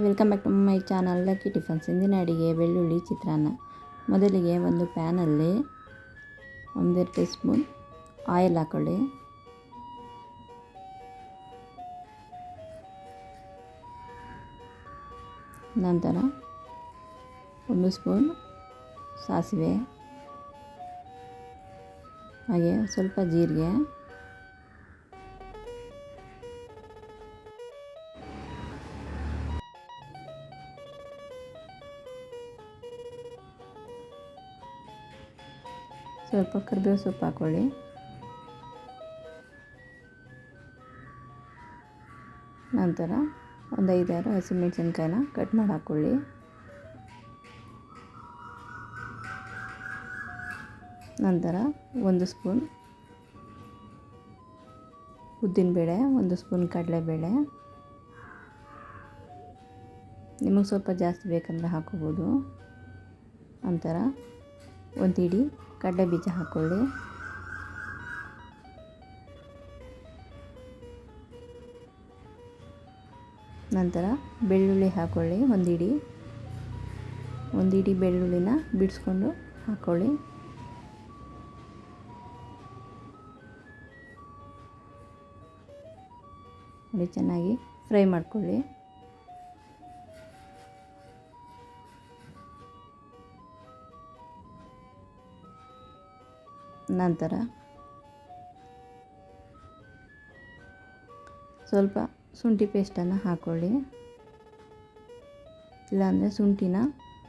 Welcome back to my channel lucky tiffins ಇಂದಿನ ಅಡಿಗೆ ಬೆಳ್ಳುಳ್ಳಿ, ಚಿತ್ರಾನ್ನ. ಮೊದಲಿಗೆ ಒಂದು ಪ್ಯಾನಲ್ಲಿ ಒಂದೆರಡು ಟೀ ಸ್ಪೂನ್ ಆಯಿಲ್ ಹಾಕೊಳ್ಳಿ. ನಂತರ ಒಂದು ಸ್ಪೂನ್ ಸಾಸಿವೆ. ಹಾಗೆ ಸ್ವಲ್ಪ ಜೀರಿಗೆ. ಸ್ವಲ್ಪ ಕರಿಬೇವು ಸೊಪ್ಪು ಹಾಕ್ಕೊಳ್ಳಿ ನಂತರ ಒಂದು ಐದಾರು ಹಸಿಮೆಣಸಿನ್ಕಾಯಿನ ಕಟ್ ಮಾಡಿ ಹಾಕ್ಕೊಳ್ಳಿ ನಂತರ ಒಂದು ಸ್ಪೂನ್ ಉದ್ದಿನಬೇಳೆ, ಒಂದು ಸ್ಪೂನ್ ಕಡಲೆಬೇಳೆ. ನಿಮಗೆ ಸ್ವಲ್ಪ ಜಾಸ್ತಿ ಬೇಕಂದರೆ ಹಾಕೋಬೋದು ನಂತರ ಒಂದು ಕಡಲೆ ಬೀಜ ಹಾಕ್ಕೊಳ್ಳಿ ನಂತರ ಬೆಳ್ಳುಳ್ಳಿ ಹಾಕ್ಕೊಳ್ಳಿ ಒಂದಿಡಿ ಒಂದಿಡಿ ಬೆಳ್ಳುಳ್ಳಿನ ಬಿಡಿಸ್ಕೊಂಡು ಹಾಕ್ಕೊಳ್ಳಿ ನೋಡಿ, ಚೆನ್ನಾಗಿ ಫ್ರೈ ಮಾಡ್ಕೊಳ್ಳಿ. ನಂತರ ಸ್ವಲ್ಪ ಶುಂಠಿ ಪೇಸ್ಟನ್ನು ಹಾಕ್ಕೊಳ್ಳಿ ಇಲ್ಲಾಂದರೆ ಶುಂಠಿನ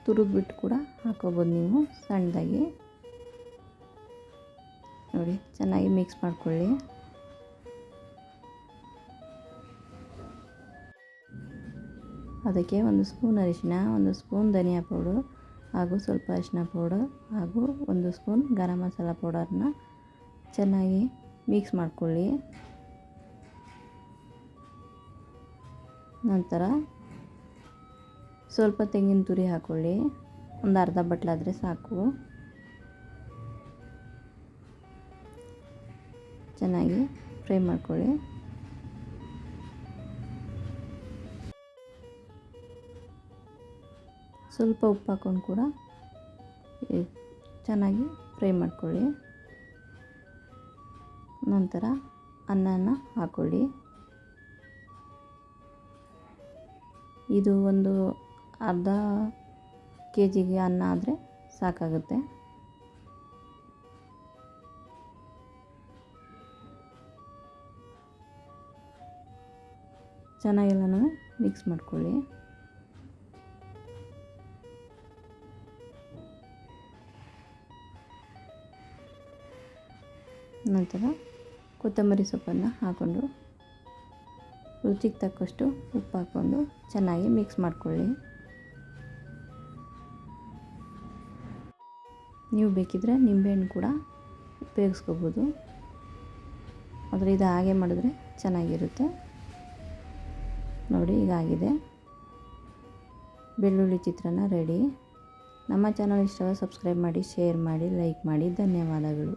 ತುರುಗ್ಬಿಟ್ಟು ಕೂಡ ಹಾಕೋಬೋದು ನೀವು ಸಣ್ಣದಾಗಿ. ನೋಡಿ, ಚೆನ್ನಾಗಿ ಮಿಕ್ಸ್ ಮಾಡ್ಕೊಳ್ಳಿ. ಅದಕ್ಕೆ ಒಂದು ಸ್ಪೂನ್ ಅರಿಶಿನ ಒಂದು ಸ್ಪೂನ್ ಧನಿಯಾ ಪೌಡರ್ ಹಾಗೂ ಸ್ವಲ್ಪ ಅರಿಶಿನ ಪೌಡರ್ ಹಾಗೂ ಒಂದು ಸ್ಪೂನ್ ಗರಂ ಮಸಾಲ ಪೌಡರ್ನ ಚೆನ್ನಾಗಿ ಮಿಕ್ಸ್ ಮಾಡಿಕೊಳ್ಳಿ. ನಂತರ ಸ್ವಲ್ಪ ತೆಂಗಿನ ತುರಿ ಹಾಕ್ಕೊಳ್ಳಿ ಒಂದು ಅರ್ಧ ಬಟ್ಲಾದರೆ ಸಾಕು. ಚೆನ್ನಾಗಿ ಫ್ರೈ ಮಾಡ್ಕೊಳ್ಳಿ. ಸ್ವಲ್ಪ ಉಪ್ಪು ಹಾಕ್ಕೊಂಡು ಕೂಡ ಚೆನ್ನಾಗಿ ಫ್ರೈ ಮಾಡ್ಕೊಳ್ಳಿ. ನಂತರ ಅನ್ನನ ಹಾಕ್ಕೊಳ್ಳಿ ಇದು ಒಂದು ಅರ್ಧ ಕೆ ಜಿಗೆ ಅನ್ನ ಆದರೆ ಸಾಕಾಗುತ್ತೆ. ಚೆನ್ನಾಗೆಲ್ಲನೂ ಮಿಕ್ಸ್ ಮಾಡ್ಕೊಳ್ಳಿ. ನಂತರ ಕೊತ್ತಂಬರಿ ಸೊಪ್ಪನ್ನು ಹಾಕ್ಕೊಂಡು ರುಚಿಗೆ ತಕ್ಕಷ್ಟು ಉಪ್ಪು ಹಾಕ್ಕೊಂಡು ಚೆನ್ನಾಗಿ ಮಿಕ್ಸ್ ಮಾಡಿಕೊಳ್ಳಿ. ನೀವು ಬೇಕಿದ್ರೆ ನಿಂಬೆಹಣ್ಣು ಕೂಡ ಉಪಯೋಗಿಸ್ಕೋಬೋದು. ಆದರೆ ಇದು ಹಾಗೆ ಮಾಡಿದ್ರೆ ಚೆನ್ನಾಗಿರುತ್ತೆ. ನೋಡಿ ಈಗಾಗಿದೆ ಬೆಳ್ಳುಳ್ಳಿ ಚಿತ್ರಾನ್ನ ರೆಡಿ. ನಮ್ಮ ಚಾನಲ್ ಇಷ್ಟವಾದ ಸಬ್ಸ್ಕ್ರೈಬ್ ಮಾಡಿ, ಶೇರ್ ಮಾಡಿ, ಲೈಕ್ ಮಾಡಿ. ಧನ್ಯವಾದಗಳು.